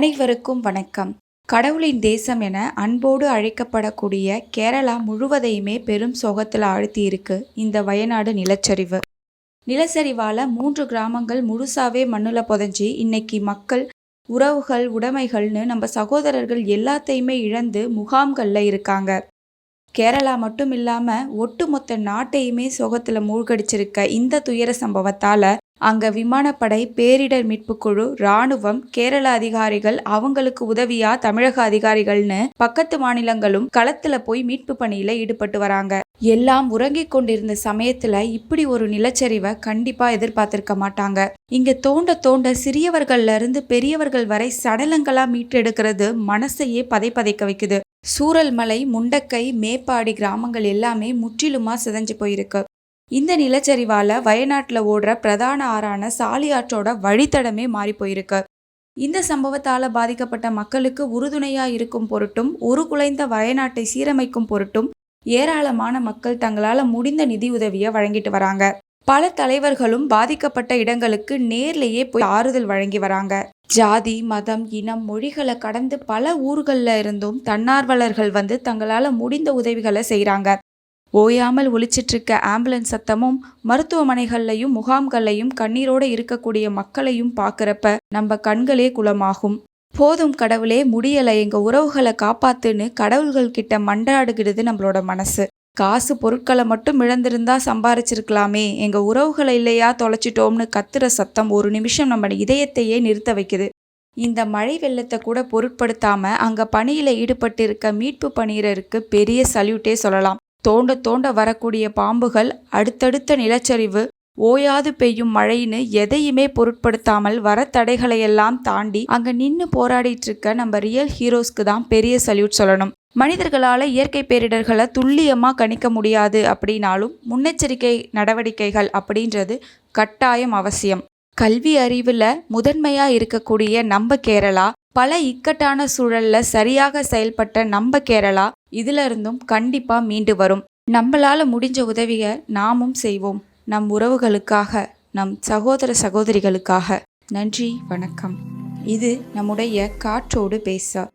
அனைவருக்கும் வணக்கம். கடவுளின் தேசம் என அன்போடு அழைக்கப்படக்கூடிய கேரளா முழுவதையுமே பெரும் சோகத்தில் ஆழ்த்தி இருக்கு இந்த வயநாடு நிலச்சரிவு. நிலச்சரிவால் மூன்று கிராமங்கள் முழுசாவே மண்ணில் புதஞ்சி இன்னைக்கு மக்கள் உறவுகள் உடைமைகள்னு நம்ம சகோதரர்கள் எல்லாத்தையுமே இழந்து முகாம்களில் இருக்காங்க. கேரளா மட்டும் இல்லாமல் ஒட்டுமொத்த நாட்டையுமே சோகத்தில் மூழ்கடிச்சிருக்க இந்த துயர சம்பவத்தால் அங்க விமானப்படை பேரிடர் மீட்புக் குழு ராணுவம் கேரள அதிகாரிகள் அவங்களுக்கு உதவியா தமிழக அதிகாரிகள்னு பக்கத்து மாநிலங்களும் களத்துல போய் மீட்பு பணியில ஈடுபட்டு வராங்க. எல்லாம் உறங்கிக் கொண்டிருந்த சமயத்துல இப்படி ஒரு நிலச்சரிவை கண்டிப்பா எதிர்பார்த்திருக்க மாட்டாங்க. இங்க தோண்ட தோண்ட சிறியவர்கள்ல இருந்து பெரியவர்கள் வரை சடலங்களா மீட்டெடுக்கிறது மனசையே பதை பதைக்க வைக்குது. சூரல்மலை முண்டக்கை மேப்பாடி கிராமங்கள் எல்லாமே முற்றிலுமா சிதைஞ்சு போயிருக்கு. இந்த நிலச்சரிவால் வயநாட்டில் ஓடுற பிரதான ஆறான சாலியாற்றோட வழித்தடமே மாறி போயிருக்கு. இந்த சம்பவத்தால் பாதிக்கப்பட்ட மக்களுக்கு உறுதுணையாக இருக்கும் பொருட்டும் ஒரு குலைந்த வயநாட்டை சீரமைக்கும் பொருட்டும் ஏராளமான மக்கள் தங்களால் முடிந்த நிதி உதவியை வழங்கிட்டு வராங்க. பல தலைவர்களும் பாதிக்கப்பட்ட இடங்களுக்கு நேர்லேயே போய் ஆறுதல் வழங்கி வராங்க. ஜாதி மதம் இனம் மொழிகளை கடந்து பல ஊர்களில் இருந்தும் தன்னார்வலர்கள் வந்து தங்களால் முடிந்த உதவிகளை செய்கிறாங்க ஓயாமல் ஒழிச்சிட்டு இருக்க ஆம்புலன்ஸ் சத்தமும் மருத்துவமனைகள்லையும் முகாம்கள்லையும் கண்ணீரோடு இருக்கக்கூடிய மக்களையும் பார்க்குறப்ப நம்ம கண்களே குலமாகும் போதும் கடவுளே முடியலை. எங்கள் உறவுகளை காப்பாத்துன்னு கடவுள்கள் கிட்ட மன்றாடுகிறது நம்மளோட மனசு. காசு பொருட்களை மட்டும் இழந்திருந்தா சம்பாரிச்சிருக்கலாமே. எங்கள் உறவுகளை இல்லையா தொலைச்சிட்டோம்னு கத்துற சத்தம் ஒரு நிமிஷம் நம்ம இதயத்தையே நிறுத்த வைக்குது. இந்த மழை வெள்ளத்தை கூட பொருட்படுத்தாமல் அங்கே பணியில் ஈடுபட்டிருக்க மீட்பு பணியருக்கு பெரிய சல்யூட்டே சொல்லலாம். தோண்ட தோண்ட வரக்கூடிய பாம்புகள் அடுத்தடுத்த நிலச்சரிவு ஓயாது பெய்யும் மழைன்னு எதையுமே பொருட்படுத்தாமல் வர தடைகளையெல்லாம் தாண்டி அங்க நின்று போராடிட்டு இருக்க நம்ம ரியல் ஹீரோஸ்க்கு தான் பெரிய சல்யூட் சொல்லணும். மனிதர்களால் இயற்கை பேரிடர்களை துல்லியமாக கணிக்க முடியாது அப்படின்னாலும் முன்னெச்சரிக்கை நடவடிக்கைகள் அப்படின்றது கட்டாயம் அவசியம். கல்வி அறிவில் முதன்மையாக இருக்கக்கூடிய நம்ம கேரளா பல இக்கட்டான சூழல்ல சரியாக செயல்பட்ட நம்ம கேரளா இதுல இருந்தும் கண்டிப்பா மீண்டு வரும். நம்மளால முடிஞ்ச உதவியை நாமும் செய்வோம். நம் உறவுகளுக்காக நம் சகோதர சகோதரிகளுக்காக. நன்றி வணக்கம். இது நம்முடைய காற்றோடு பேச.